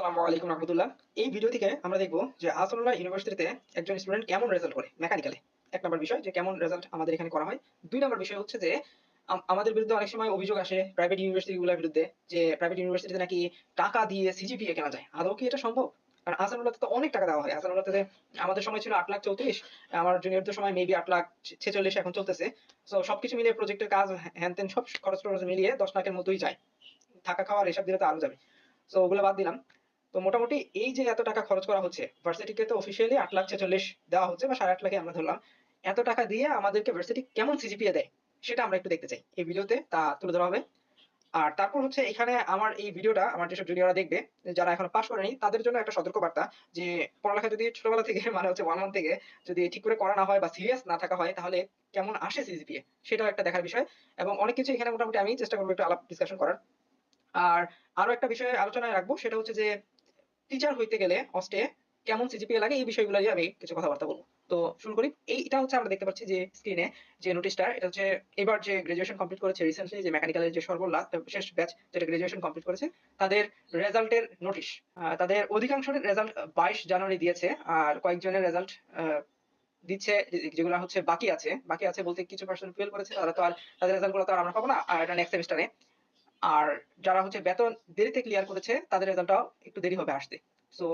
আসসালামু আলাইকুম রহমতুল্লাহ। এই ভিডিও থেকে আমরা দেখব যে আসল্লাহ ইউনিভার্সিটিতে একজন স্টুডেন্ট কেমন রেজাল্ট করে মেকানিক্যালে এক নম্বর বিষয় যে কেমন রেজাল্ট আমাদের এখানে করা হয়। দুই নম্বর বিষয় হচ্ছে যে আমাদের বিরুদ্ধে অনেক সময় অভিযোগ আসে প্রাইভেট ইউনিভার্সিটিগুলোর বিরুদ্ধে যে প্রাইভেট ইউনিভার্সিটিতে নাকি টাকা দিয়ে সিজিপিএ কেনা যায়। আদৌ কি এটা সম্ভব? কারণ তো অনেক টাকা দেওয়া হয়। আসানুল্লাহতে আমাদের সময় ছিল আট লাখ চৌত্রিশ, আমার জুনিয়রদের সময় মেবি আট লাখ ছেচল্লিশ এখন চলতেছে। তো সবকিছু মিলিয়ে প্রজেক্টের কাজ হ্যান ত্যান সব খরচ টরচ মিলিয়ে দশ লাখের মতোই যায়। থাকা খাওয়ার এসব দিলে তো যাবে। তো ওগুলো বাদ দিলাম। তো মোটামুটি এই যে এত টাকা খরচ করা হচ্ছে ভার্সিটিকে তো অফিসিয়ালি আট লাখ ছেচল্লিশ দেওয়া হচ্ছে বা সাড়ে আট লাখে আমরা ধরলাম, এত টাকা দিয়ে আমাদেরকে ভার্সিটি কেমন সিজিপিএ দেয় সেটা আমরা একটু দেখতে চাই। এই ভিডিওতে তা তুলে ধরা হবে। আর তারপর হচ্ছে এখানে আমার এই ভিডিওটা আমার যেসব জুনিয়ররা দেখবে, যারা এখনও পাস করেনি, তাদের জন্য একটা সতর্ক বার্তা যে পড়ালেখা যদি ছোটবেলা থেকে মানে হচ্ছে ওয়ান ওয়ান থেকে যদি ঠিক করে করা না হয় বা সিরিয়াস না থাকা হয়, তাহলে কেমন আসে সিজিপিএ সেটাও একটা দেখার বিষয়। এবং অনেক কিছু এখানে মোটামুটি আমি চেষ্টা করব একটু আলাপ ডিসকাশন করার। আর আরও একটা বিষয়ে আলোচনায় রাখব, সেটা হচ্ছে যে টিচার হইতে গেলে অস্টে কেমন সিজিপিএ লাগে, এই বিষয়গুলো নিয়ে আমি কিছু কথাবার্তা বলব। তো শুরু করি। এই, এটা হচ্ছে আমরা দেখতে পাচ্ছি যে স্ক্রিনে যে নোটিশটা এটা হচ্ছে এবার যে গ্রাজুয়েশন কমপ্লিট করেছে রিসেন্টলি যে মেকানিক্যালের যে সর্বলা শেষ ব্যাচ যেটা গ্রাজুয়েশন কমপ্লিট করেছে, তাদের রেজাল্টের নোটিশ তাদের অধিকাংশের রেজাল্ট বাইশ জানুয়ারি দিয়েছে, আর কয়েকজনের রেজাল্ট দিচ্ছে, যেগুলো হচ্ছে বাকি আছে। বাকি আছে বলতে কিছু পার্সেন্ট ফেল করেছে, তারা তো আর তাদের রেজাল্টগুলো তো আর আমরা পাবো না, আর এটা নেক্সট সেমিস্টারে আর যারা হচ্ছে বেতন দেরিতে ক্লিয়ার করেছে, তাদের রেজাল্টটাও একটু দেরি হবে আসতে। সো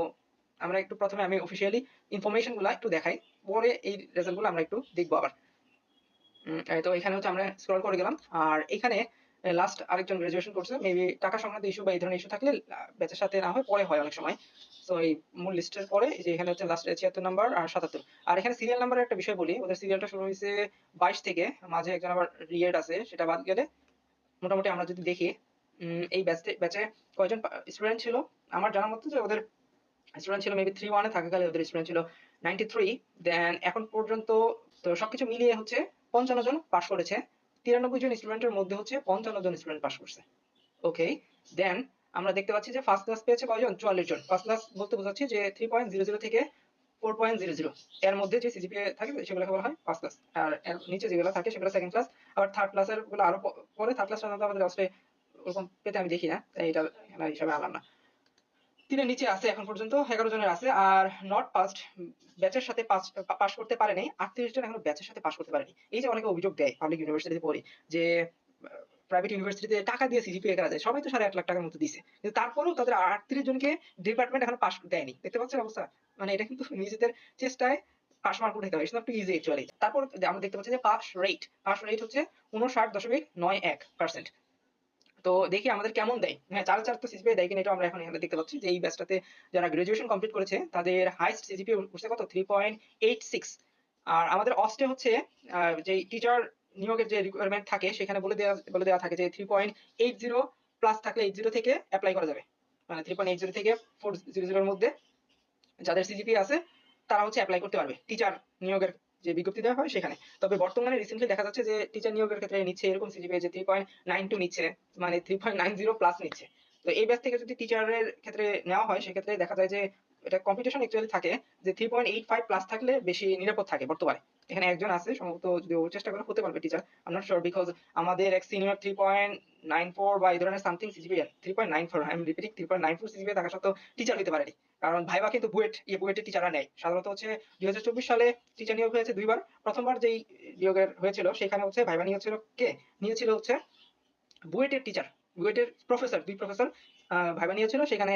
আমরা একটু প্রথমে আমি অফিসিয়ালি ইনফরমেশনগুলা একটু দেখাই, পরে এই রেজাল্টগুলো আমরা একটু দেখব আবার। তো এখানে হচ্ছে আমরা স্ক্রল করে গেলাম। আর এখানে লাস্ট আরেকজন গ্রাজুয়েশন করছে মেবি টাকা সংক্রান্ত ইস্যু বা এই ধরনের ইস্যু থাকলে ব্যাচের সাথে না হয়, পরে হয় অনেক সময়। সো এই মূল লিস্টের পরে যে এখানে হচ্ছে লাস্ট ছিয়াত্তর নাম্বার আর সাতাত্তর। আর এখানে সিরিয়াল নাম্বারের একটা বিষয় বলি, ওদের সিরিয়ালটা শুরু হয়েছে বাইশ থেকে, মাঝে একজন আবার রিয়েড আছে, সেটা বাদ গেলে মোটামুটি আমরা যদি দেখি এই ব্যাচে ব্যাচে কয়জন স্টুডেন্ট ছিল? আমার জানা মতো যে ওদের স্টুডেন্ট ছিল মেবি থ্রি ওয়ানে থাকাকালে ওদের স্টুডেন্ট ছিল নাইনটি থ্রি দেন এখন পর্যন্ত তো সবকিছু মিলিয়ে হচ্ছে পঞ্চান্ন জন পাশ করেছে, তিরানব্বই জন স্টুডেন্টের মধ্যে হচ্ছে পঞ্চান্ন জন স্টুডেন্ট পাশ করছে। ওকে দেন আমরা দেখতে পাচ্ছি যে ফার্স্ট ক্লাস পেয়েছে কয়জন? চুয়াল্লিশ জন। ফার্স্ট ক্লাস বলতে বোঝাচ্ছি যে থ্রি পয়েন্ট জিরো জিরো থেকে ফোর পয়েন্ট জিরো জিরো এর মধ্যে যে সিজিপিএ থাকে, সেগুলোকে বলা হয় ফার্স্ট ক্লাস আর এর নিচে যেগুলো থাকে, সেগুলো সেকেন্ড ক্লাস আবার থার্ড ক্লাসেরগুলো আরও পরে থার্ড ক্লাস সাধারণত আমাদের অস্ট্রে ওরকম পেতে আমি দেখি না, তাই এটা হিসাবে আনলাম না। তিনের নিচে আছে এখন পর্যন্ত, এগারো জনের আছে, আর নট পাস্ট ব্যাচের সাথে পাস করতে পারেনি। আটত্রিশ জন এখনও ব্যাচের সাথে পাস করতে পারেনি। এই যে অনেকে অভিযোগ দেয় পাবলিক ইউনিভার্সিটিতে পড়ি, যে প্রাইভেট ইউনিভার্সিটিতে টাকা দিয়ে সিজিপিএ করা যায়, সবাই তো সাড়ে আট লাখ টাকার মতো দিছে। কিন্তু তারপরেও তাদের আটত্রিশ জনকে ডিপার্টমেন্ট এখন পাস দেয়নি। দেখতে পাচ্ছেন অবস্থা? মানে এটা কিন্তু নিজেদের চেষ্টায় পাস মার্ক উঠাইতে হবে। নট ইজি অ্যাকচুয়ালি তারপর আমরা দেখতে পাচ্ছি যে পাস রেট পাস রেট হচ্ছে উনষাট দশমিক নয় এক পার্সেন্ট তো দেখি আমাদের কেমন দেয়। হ্যাঁ চার চার তো সিজিপিএ দেয় কিনা এটা আমরা এখন এখানে দেখতে পাচ্ছি যে এই ব্যাচটাতে যারা গ্রাজুয়েশন কমপ্লিট করেছে, তাদের হাইস্ট সিজিপিএ উঠছে কত? থ্রি পয়েন্ট এইট সিক্স আর আমাদের অস্টে হচ্ছে যে টিচার নিয়োগের যে রিকোয়ারমেন্ট থাকে, সেখানে বলে দেওয়া বলে দেওয়া থাকে যে three point eight zero plus থাকলে এইট জিরো থেকে অ্যাপ্লাই করা যাবে। মানে থ্রি পয়েন্ট এইট জিরো থেকে ফোর জিরো জিরোর মধ্যে যাদের সিজিপিএ আছে, তারা হচ্ছে অ্যাপ্লাই করতে পারবে। টিচার নিয়োগের যে বিজ্ঞপ্তি দেওয়া হয় সেখানে। তবে বর্তমানে রিসেন্টলি দেখা যাচ্ছে যে টিচার নিয়োগের ক্ষেত্রে নিচ্ছে এরকম সিজিপিএ যে থ্রি পয়েন্ট নাইন টু নিচ্ছে মানে three point nine zero plus নিচ্ছে। তো এই ব্যাচ থেকে যদি টিচারের ক্ষেত্রে নেওয়া হয়, সেক্ষেত্রে দেখা যায় যে এটা কম্পিটিশন অ্যাকচুয়ালি থাকে যে three point eight five plus থাকলে বেশি নিরাপদ থাকে বর্তমানে। এখানে একজন আছে, সম্ভবত যদি ও চেষ্টা করে, হতে পারবে টিচার নট শিওর বিকজ আমাদের এক senior three point nine four বা এই ধরনের something CGPA three I am repeating three point থাকা সত্ত্বেও টিচার হতে পারেনি। কারণ ভাইবা কিন্তু বুয়েট ইয়ে বুয়েটের টিচাররা নেয় সাধারণত হচ্ছে দুই হাজার চব্বিশ সালে টিচার নিয়োগ হয়েছে দুইবার। প্রথমবার যেই নিয়োগের হয়েছিল সেখানে হচ্ছে ভাইবা নিয়েছিল কে? নিয়েছিল হচ্ছে বুয়েটের টিচার বুয়েটের প্রফেসর দুই প্রফেসর ভাইবা নিয়েছিল। সেখানে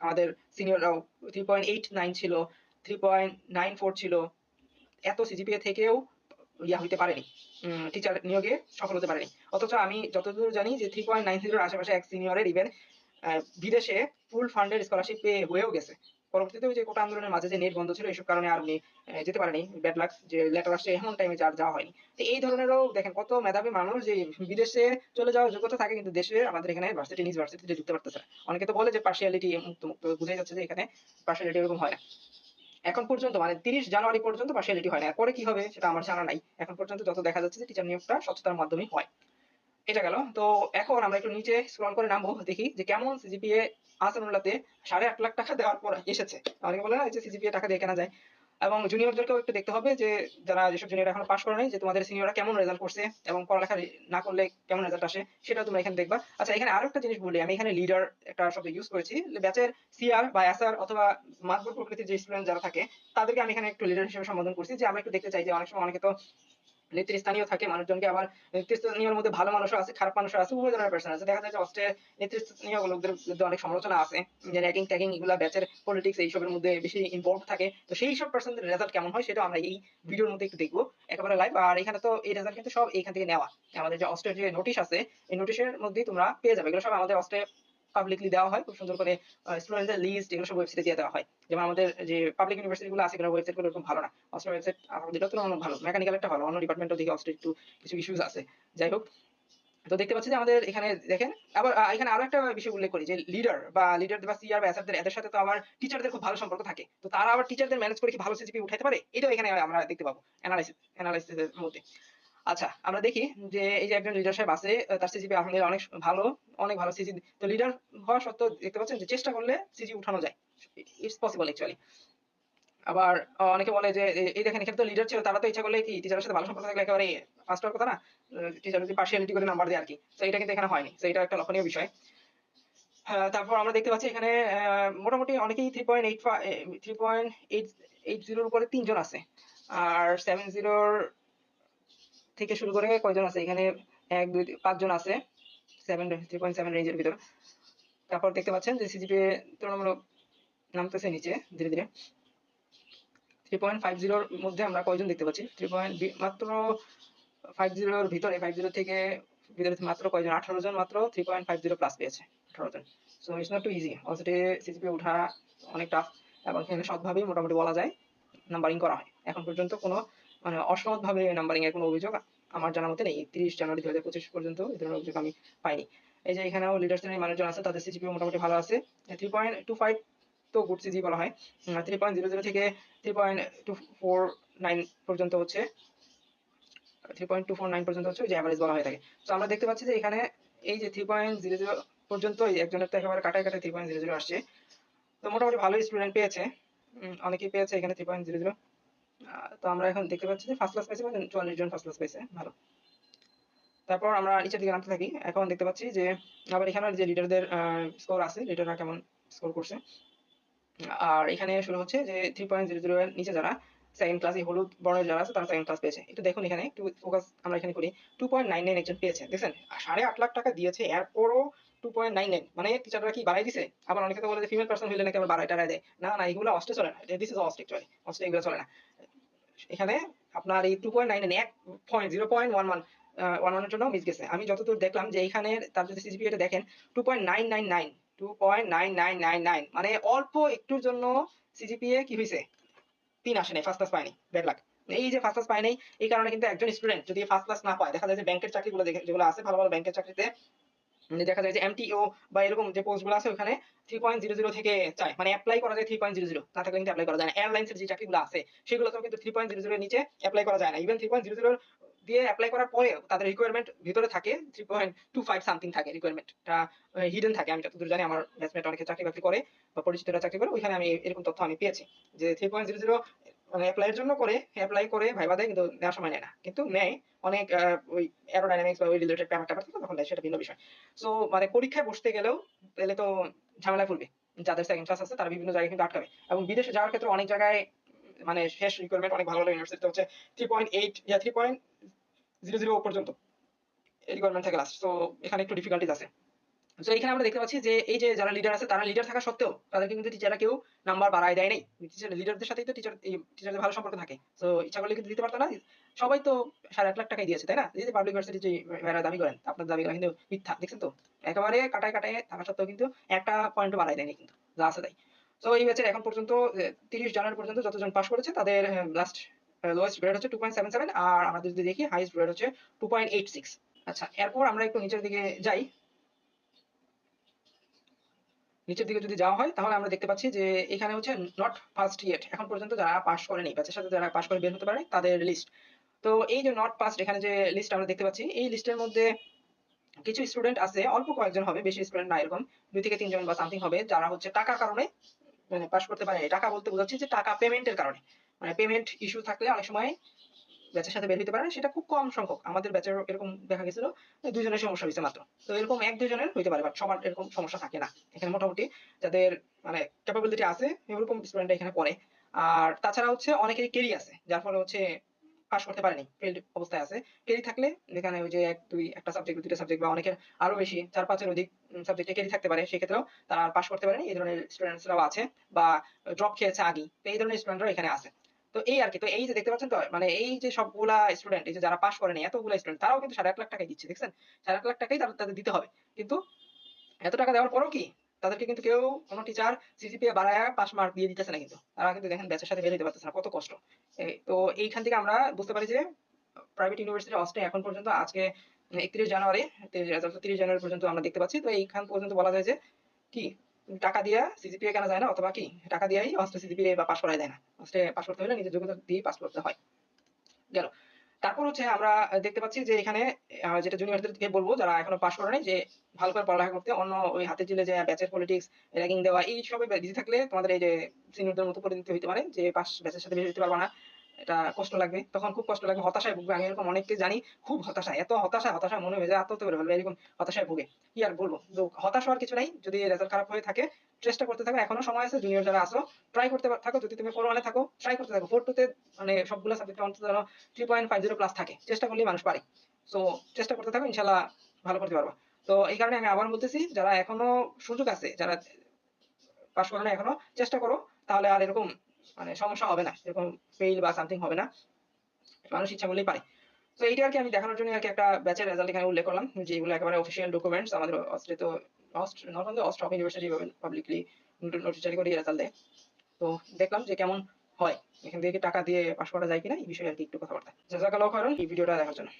আমাদের সিনিয়ররাও থ্রি পয়েন্ট এইট নাইন ছিল থ্রি পয়েন্ট নাইন ফোর ছিল। এত সিজিপিএ থেকেও ইয়া হইতে পারেনি। টিচার নিয়োগে সফল হতে পারেনি। অথচ আমি যতদূর জানি যে থ্রি পয়েন্ট নাইন জিরোর আশেপাশে এক সিনিয়রের ইভেন বিদেশে ফুল ফান্ডেড স্কলারশিপ পেয়ে হয়েও গেছে। পরবর্তীতে ওই যে কোটা আন্দোলনের মাঝে যে নেট বন্ধ ছিল এইসব কারণে আর উনি যেতে পারেনি। ব্যাড লাক যে লেটার আসছে, এমন টাইমে যার যাওয়া হয়নি। তো এই ধরনেরও দেখেন কত মেধাবী মানুষ যে বিদেশে চলে যাওয়ার যোগ্যতা থাকে, কিন্তু দেশে আমাদের এখানে ভার্সিটি নিজ ভার্সিটিতে ঢুকতে পারতেছে না। অনেকে তো বলে যে পার্সিয়ালিটি মুক্ত মুক্ত বুঝে যাচ্ছে যে এখানে পার্সিয়ালিটি এরকম হয় না। এখন পর্যন্ত মানে তিরিশ জানুয়ারি পর্যন্ত পার্সিয়ালিটি হয় না। পরে কি হবে সেটা আমার জানা নাই। এখন পর্যন্ত যত দেখা যাচ্ছে যে টিচার নিয়োগটা স্বচ্ছতার মাধ্যমেই হয়। এটা গেল। তো এখন আমরা একটু নিচে স্ক্রল করে নামবো, দেখি যে কেমন সিজিপিএ আসানুল্লাহতে সাড়ে আট লাখ টাকা দেওয়ার পর এসেছে। অনেকে বলে না যে সিজিপিএ টাকা দিয়ে কেনা যায়। এবং জুনিয়রদেরকেও একটু দেখতে হবে যে, যারা যেসব জুনিয়র এখনও পাস করে নাই, যে তোমাদের সিনিয়ররা কেমন রেজাল্ট করছে এবং পড়ালেখা না করলে কেমন রেজাল্ট আসে সেটা তোমরা এখানে দেখবা। আচ্ছা এখানে আরও একটা জিনিস বলি, আমি এখানে লিডার একটা শব্দ ইউজ করেছি। ব্যাচের সিআর বা এসআর অথবা মাতবর প্রকৃতির যে স্টুডেন্ট যারা থাকে, তাদেরকে আমি এখানে একটু লিডার হিসেবে সম্বোধন করছি যে, আমরা একটু দেখতে চাই যে, অনেক সময় অনেকে তো নেতৃস্থানীয় থাকে, মানুষজনকে আবার নেতৃস্থানীয়র মধ্যে ভালো মানুষও আছে, খারাপ মানুষও আছে, উভয় ধরনের পার্সন আছে। দেখা যায় যে অস্ট্রেলিয়ার নেতৃস্থানীয় লোকদের বিরুদ্ধে অনেক সমালোচনা আছে, যে র্যাগিং ট্যাগিং এগুলা ব্যাচের পলিটিক্স এইসবের মধ্যে বেশি ইনভলভ থাকে। তো সেই সব পার্সনদের রেজাল্ট কেমন হয় সেটা আমরা এই ভিডিওর মধ্যে একটু দেখব। একেবারে লাইভ আর এখানে তো এই রেজাল্ট কিন্তু সব এইখান থেকে নেওয়া। আমাদের যে অস্ট্রের যে নোটিশ আছে, এই নোটিশের মধ্যেই তোমরা পেয়ে যাবে। এগুলো সব আমাদের অস্ট্রে পাবলিকলি দেওয়া হয়, খুব সুন্দর করে স্টুডেন্টদের লিস্ট এগুলো সব ওয়েবসাইটে দিয়ে দেওয়া হয়। যেমন আমাদের যে পাবলিক ইউনিভার্সিটি গুলো আছে এগুলো ওয়েবসাইটগুলো এরকম ভালো না। অস্ট্রের ওয়েবসাইট আমাদের তুলনায় অনেক ভালো মেকানিক্যাল একটা ভালো, অন্য ডিপার্টমেন্টও দিকে অস্ট্রে একটু কিছু ইস্যুস আছে। যাই হোক, তো দেখতে পাচ্ছি যে আমাদের এখানে, দেখেন, আবার এখানে আরও একটা বিষয় উল্লেখ করি যে লিডার বা লিডার বা সিআর বা এসআরদের এদের সাথে তো আবার টিচারদের খুব ভালো সম্পর্ক থাকে। তো তারা আবার টিচারদের ম্যানেজ করে কি ভালো সিজিপি উঠাইতে পারে? এটাও এখানে আমরা দেখতে পাবো অ্যানালাইসিস অ্যানালাইসিসের মধ্যে। আচ্ছা আমরা দেখি যে এই যে একজন লিডার সাহেব আছে তার সিজিপি আলহামদুলিল্লাহ অনেক ভালো অনেক ভালো সিজি তো লিডার হওয়া সত্ত্বেও দেখতে পাচ্ছেন যে চেষ্টা করলে সিজি উঠানো যায়। ইটস পসিবল অ্যাকচুয়ালি আবার অনেকে বলে যে, এই- দেখেন, এখানে তো লিডার ছিল, তারা তো ইচ্ছা করলে কি টিচারের সাথে ভালো সম্পর্ক থাকলে একেবারে ফার্স্ট হওয়ার কথা না? টিচার যদি পার্সিয়ালিটি করে নাম্বার দেয় আর কি। তো এটা কিন্তু এখানে হয়নি। তো এটা একটা লক্ষণীয় বিষয়। তারপর আমরা দেখতে পাচ্ছি এখানে মোটামুটি অনেকেই three point eight three point eight eight জিরোর উপরে তিনজন আছে। আর সেভেন জিরোর থেকে শুরু করে কয়জন আছে? এখানে এক, দুই পাঁচজন আছে। সেভেন থ্রি পয়েন্ট সেভেন রেঞ্জের ভিতর। তারপর দেখতে পাচ্ছেন যে সিজিপিএ তুলনামূলক নামতেছে নিচে, ধীরে ধীরে। থ্রি পয়েন্ট ফাইভ জিরোর মধ্যে আমরা কয়জন দেখতে পাচ্ছি? থ্রি পয়েন্ট মাত্র ফাইভ জিরোর ভিতরে ফাইভ জিরো থেকে ভিতরে মাত্র কয়জন? আঠারো জন মাত্র three point five zero plus পেয়েছে, আঠারো জন। So it's not too easy অলসেটে CGPA ওঠা অনেক টাফ এবং এখানে সৎভাবেই মোটামুটি বলা যায় নাম্বারিং করা হয়। এখন পর্যন্ত কোনো মানে অসৎভাবে নাম্বারিং এর কোনো অভিযোগ আমার জানা মতে নেই। তিরিশ জানুয়ারি দু হাজার পঁচিশ পর্যন্ত এই ধরনের অভিযোগ আমি পাইনি। এই যে এখানেও লিডার শ্রেণির মানুষজন আছে, তাদের সিজিপি মোটামুটি ভালো আছে। থ্রি পয়েন্ট টু ফাইভ তো গুড সিজি বলা হয়। থ্রি পয়েন্ট জিরো জিরো থেকে three point two four nine পর্যন্ত হচ্ছে। Three point two four nine পর্যন্ত হচ্ছে যে অ্যাভারেজ বলা হয়ে থাকে। তো আমরা দেখতে পাচ্ছি যে এখানে এই যে থ্রি পয়েন্ট জিরো জিরো পর্যন্ত একজনের তো একেবারে কাটায় কাটায় থ্রি পয়েন্ট জিরো জিরো আসছে। তো মোটামুটি ভালোই স্টুডেন্ট পেয়েছে। অনেকেই পেয়েছে এখানে থ্রি পয়েন্ট জিরো জিরো তো আমরা এখন দেখতে পাচ্ছি যে ফার্স্ট ক্লাস পেয়েছে মানে চুয়াল্লিশ জন ফার্স্ট ক্লাস পেয়েছে ভালো। তারপর আমরা নিচের দিকে নামতে থাকি। এখন দেখতে পাচ্ছি যে, আবার এখানে যে লিডারদের স্কোর আছে লিডাররা কেমন স্কোর করছে। আর এখানে শুরু হচ্ছে যে থ্রি পয়েন্ট জিরো জিরো নিচে যারা সেকেন্ড ক্লাসে হলুদ বর্ণের যারা আছে, তারা সেকেন্ড ক্লাস পেয়েছে। একটু দেখুন এখানে, একটু ফোকাস আমরা এখানে করি। টু পয়েন্ট নাইন নাইন একজন পেয়েছে, দেখছেন? সাড়ে আট লাখ টাকা দিয়েছে, এরপরও টু পয়েন্ট নাইন নাইন মানে টিচাররা কি বাড়াই দিছে? আবার অনেকে তো বলে যে ফিমেল পার্সন হইলে নাকি আবার বাড়াই টাড়াই দেয়। না না, এগুলো অস্টে চলে না। দিস ইজ অস্ট অ্যাকচুয়ালি অস্টে এগুলো চলে না। এখানে আপনার এই টু পয়েন্ট নাইন এক ওয়ান ওয়ান ওয়ান ওয়ানের জন্য মিস গেছে। আমি যতদূর দেখলাম যে এইখানে তার যদি সিজিপি এটা দেখেন two point nine nine nine two point nine nine nine nine মানে অল্প একটুর জন্য সিজিপিএ কি হয়েছে? তিন আসে নাই ফার্স্ট ক্লাস পায়নি ব্যাড লাক এই যে ফার্স্ট ক্লাস পায় এই কারণে কিন্তু একজন স্টুডেন্ট যদি ফার্স্ট ক্লাস না পায়, দেখা যায় যে ব্যাংকের চাকরিগুলো যেগুলো আছে, ভালো ভালো ব্যাংকের চাকরিতে দেখা যায় যে এমটিও বা এরকম যে পোস্টগুলো আছে ওখানে থ্রি পয়েন্ট জিরো জিরো থেকে চায়। মানে অ্যাপ্লাই করা যায় থ্রি পয়েন্ট জিরো জিরো না থাকলে কিন্তু অ্যাপ্লাই করা যায় না। এয়ারলাইন্সের যে চাকরিগুলো আছে সেগুলোতেও কিন্তু থ্রি পয়েন্ট জিরো জিরোর নিচে অ্যাপ্লাই করা যায় না। Even three point zero zero দিয়ে অ্যাপ্লাই করার পরে তাদের রিকোয়ারমেন্ট ভিতরে থাকে three point two five something থাকে রিকোয়ারমেন্টটা হিডেন থাকে। আমি যতদূর জানি আমার ব্যাচমেট অনেকে চাকরি বাকরি করে বা পরিচিতরা চাকরি করে, ওইখানে আমি এরকম তথ্য আমি পেয়েছি যে থ্রি পয়েন্ট জিরো জিরো মানে অ্যাপ্লাইয়ের জন্য করে অ্যাপ্লাই করে ভাইবা দেয়, কিন্তু নেওয়ার সময় নেয় না। কিন্তু নেয়, অনেক ওই অ্যারোডাইনামিক্স বা ওই রিলেটেড ট্যাপার থাকে তখন দেয়, সেটা ভিন্ন বিষয়। সো মানে পরীক্ষায় বসতে গেলেও তাহলে তো ঝামেলায় পড়বে। যাদের সেকেন্ড ক্লাস আছে, তারা বিভিন্ন জায়গায় কিন্তু আটকাবে। এবং বিদেশে যাওয়ার ক্ষেত্রে অনেক জায়গায় মানে শেষ রিকোয়ারমেন্ট অনেক ভালো ভালো ইউনিভার্সিটি হচ্ছে three point eight yeah three point zero zero পর্যন্ত রিকোয়ারমেন্ট থাকে লাস্ট সো এখানে একটু ডিফিকাল্টিজ আছে। তো এখানে আমরা দেখতে পাচ্ছি যে এই যে যারা লিডার আছে, তারা লিডার থাকা সত্ত্বেও তাদেরকে কিন্তু টিচাররা কেউ নাম্বার বাড়ায় দেয় নাই। লিডারদের সাথেই তো টিচার টিচারদের ভালো সম্পর্ক থাকে। তো ইচ্ছা করলে কিন্তু দিতে পারতো না। সবাই তো সাড়ে আট লাখ টাকাই দিয়েছে, তাই না? এই যে পাবলিক ইউনিভার্সিটি যে ভাইরা দাবি করেন, আপনার দাবিগুলো কিন্তু মিথ্যা, দেখছেন তো? একেবারে কাটায় কাটায় থাকা সত্ত্বেও কিন্তু একটা পয়েন্ট বাড়ায় দেয়নি কিন্তু, যা আছে তাই। তো এই ব্যাচের এখন পর্যন্ত তিরিশ জানুয়ারি পর্যন্ত যতজন পাস করেছে, তাদের লাস্ট লোয়েস্ট গ্রেড হচ্ছে টু পয়েন্ট সেভেন সেভেন আর আমাদের যদি দেখি হাইস্ট গ্রেড হচ্ছে টু পয়েন্ট এইট সিক্স আচ্ছা এরপর আমরা একটু নিচের দিকে যাই। নিচের দিকে যদি যাওয়া হয়, তাহলে আমরা দেখতে পাচ্ছি যে এখানে হচ্ছে নট ফার্স্ট ইয়েট এখন পর্যন্ত যারা পাস করেনি ব্যাচের সাথে যারা পাস করে বের হতে পারে, তাদের লিস্ট তো এই যে নট পাস্ট এখানে যে লিস্ট আমরা দেখতে পাচ্ছি, এই লিস্টের মধ্যে কিছু স্টুডেন্ট আছে, অল্প কয়েকজন হবে, বেশি স্টুডেন্ট না এরকম, দুই থেকে তিনজন বা সামথিং হবে, যারা হচ্ছে টাকার কারণে মানে পাস করতে পারে টাকা বলতে বোঝাচ্ছি যে টাকা পেমেন্টের কারণে। মানে পেমেন্ট ইস্যু থাকলে অনেক সময় ব্যাচের সাথে বের হতে পারে সেটা খুব কম সংখ্যক। আমাদের ব্যাচের এরকম দেখা গেছিল যে দুইজনের সমস্যা হয়েছে মাত্র। তো এরকম এক দুজনের হইতে পারে বাট সবার এরকম সমস্যা থাকে না। এখানে মোটামুটি যাদের মানে ক্যাপাবিলিটি আছে, এরকম স্টুডেন্ট এখানে পড়ে। আর তাছাড়া হচ্ছে অনেকেরই কেরি আছে, যার ফলে হচ্ছে পাস করতে পারেনি ফেল্ড অবস্থায় আছে। কেরি থাকলে যেখানে ওই যে এক, দুই, একটা সাবজেক্ট দুইটা সাবজেক্ট বা অনেকের আরও বেশি, চার, পাঁচের অধিক সাবজেক্টে কেরি থাকতে পারে, সেক্ষেত্রেও তারা পাস করতে পারেনি। এই ধরনের স্টুডেন্টসরাও আছে বা ড্রপ খেয়েছে আগেই। তো এই ধরনের স্টুডেন্টরাও এখানে আছে। তো এই আর কি তো এই যে দেখতে পাচ্ছেন তো মানে এই যে সবগুলা স্টুডেন্ট এই যে যারা পাস করেনি, এতগুলা স্টুডেন্ট তারাও কিন্তু সাড়ে এক লাখ টাকাই দিচ্ছে, দেখছেন? সাড়ে এক লাখ টাকাই তাদের তাদের দিতে হবে। কিন্তু এত টাকা দেওয়ার পরেও কি? তাদেরকে কিন্তু কেউ কোনো টিচার সিজিপিএ বাড়ায় পাস মার্ক দিয়ে দিতেছে না কিন্তু। তারা কিন্তু দেখেন ব্যাচের সাথে বের হতে পারতেছে না, কত কষ্ট। তো এইখান থেকে আমরা বুঝতে পারি যে প্রাইভেট ইউনিভার্সিটি অস্টে এখন পর্যন্ত, আজকে একত্রিশ জানুয়ারি তিরিশ জানুয়ারি পর্যন্ত আমরা দেখতে পাচ্ছি। তো এইখান পর্যন্ত বলা যায় যে কি? টাকা দিয়ে সিজিপিএ কেনা যায় না? অথবা কি? টাকা দিয়েই অস্টে সিজিপিএ বা পাস করাই যায় না। অস্টে পাস করতে হলে নিজের যোগ্যতা দিয়ে পাস করতে হয়। গেল। তারপর হচ্ছে আমরা দেখতে পাচ্ছি যে এখানে যেটা জুনিয়রদেরকে বলব, যারা এখনও পাস করে নাই, যে ভালো করে পড়ালেখা করতে, অন্য ওই হাতে জিলে যে ব্যাচের পলিটিক্স র্যাগিং দেওয়া, এই সবে বিজি থাকলে তোমাদের এই যে সিনিয়রদের মতো পরিণতি হইতে পারে, যে পাস ব্যাচের সাথে বের হতে পারবা না। এটা কষ্ট লাগবে। তখন খুব কষ্ট লাগবে হতাশায় ভুগবে। আমি এরকম অনেককে জানি, খুব হতাশায়, এত হতাশায় হতাশায় মনে হয়ে যায়, আত্মহত্যা করে ফেলবে, এরকম হতাশায় ভুগে। কি আর বলব? তো হতাশ হওয়ার কিছু নাই, যদি রেজাল্ট খারাপ হয়ে থাকে, চেষ্টা করতে থাকো, এখনও সময় আছে জুনিয়র যারা আসো ট্রাই করতে থাকো, যদি তুমি ফোর ওয়ানে থাকো ট্রাই করতে থাকো। ফোর টুতে মানে সবগুলো সাবজেক্টে অন্তত three point five zero plus থাকে। চেষ্টা করলেই মানুষ পারে। সো চেষ্টা করতে থাকো, ইনশাল্লাহ ভালো করতে পারবা। তো এই কারণে আমি আবার বলতেছি, যারা এখনও সুযোগ আছে, যারা পাস করে না এখনও, চেষ্টা করো। তাহলে আর এরকম মানে সমস্যা হবে না, এরকম ফেইল বা সামথিং হবে না, মানুষ ইচ্ছা করলেই পারে। তো এইটা আর কি আমি দেখানোর জন্য আর কি একটা ব্যাচের রেজাল্ট এখানে উল্লেখ করলাম যেগুলো একেবারে অফিসিয়াল ডকুমেন্টস আমাদের অস্ট্রে তো অস্ট নট অনলি অস্ট অফ ইউনিভার্সিটি পাবলিকলি নোটিস জারি করে রেজাল্ট দেয়। তো দেখলাম যে কেমন হয়, এখান থেকে টাকা দিয়ে পাস করা যায় কিনা, এই বিষয়ে আর কি একটু কথাবার্তা। জাজাকাল্লাহ খাইরান এই ভিডিওটা দেখার জন্য।